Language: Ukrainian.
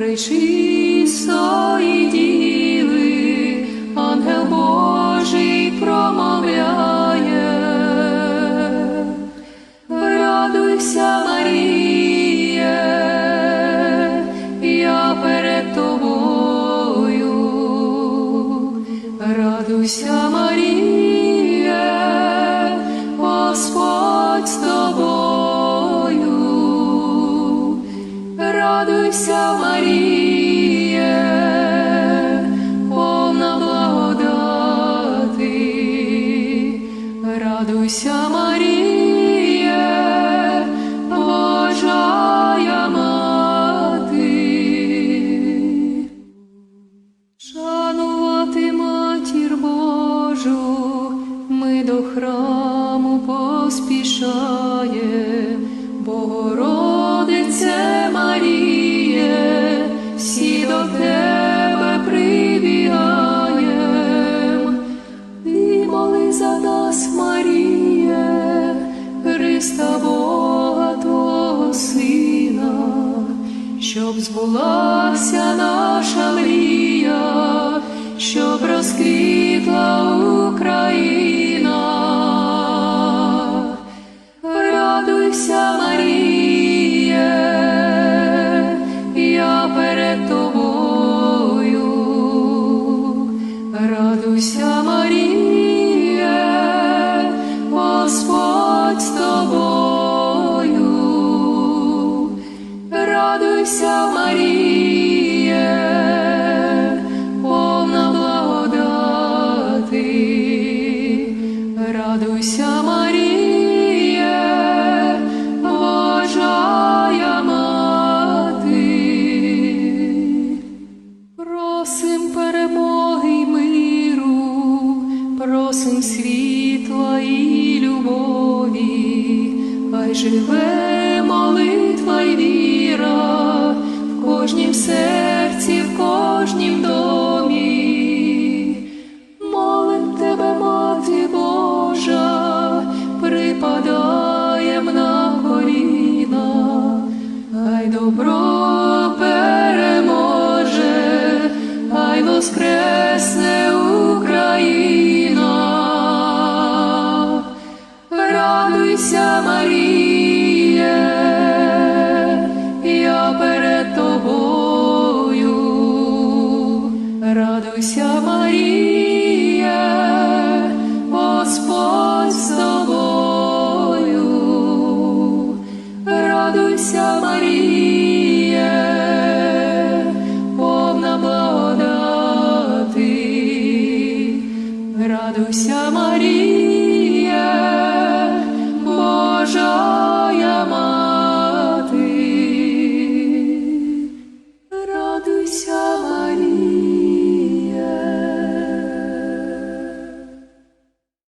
пречистої діви, ангел Божий промовляє. Радуйся, Маріє, я перед тобою. Радуйся, Радуйся, Маріє, повна благодати. Радуйся, Маріє, Божая. Шанувати матір Божу, ми до храму поспішає, Христа Бога Твого Сина, щоб збулася наша Радуйся, Маріє, повна благодати. Радуйся, Маріє, Божая мати. Просим перемоги й миру, просим світла і любові, хай живе віра в кожнім серці, в кожнім домі. Молим тебе, мати Божа, припадаєм на коліна, хай добро Радуйся, Марія, Господь з тобою. Радуйся, Маріє,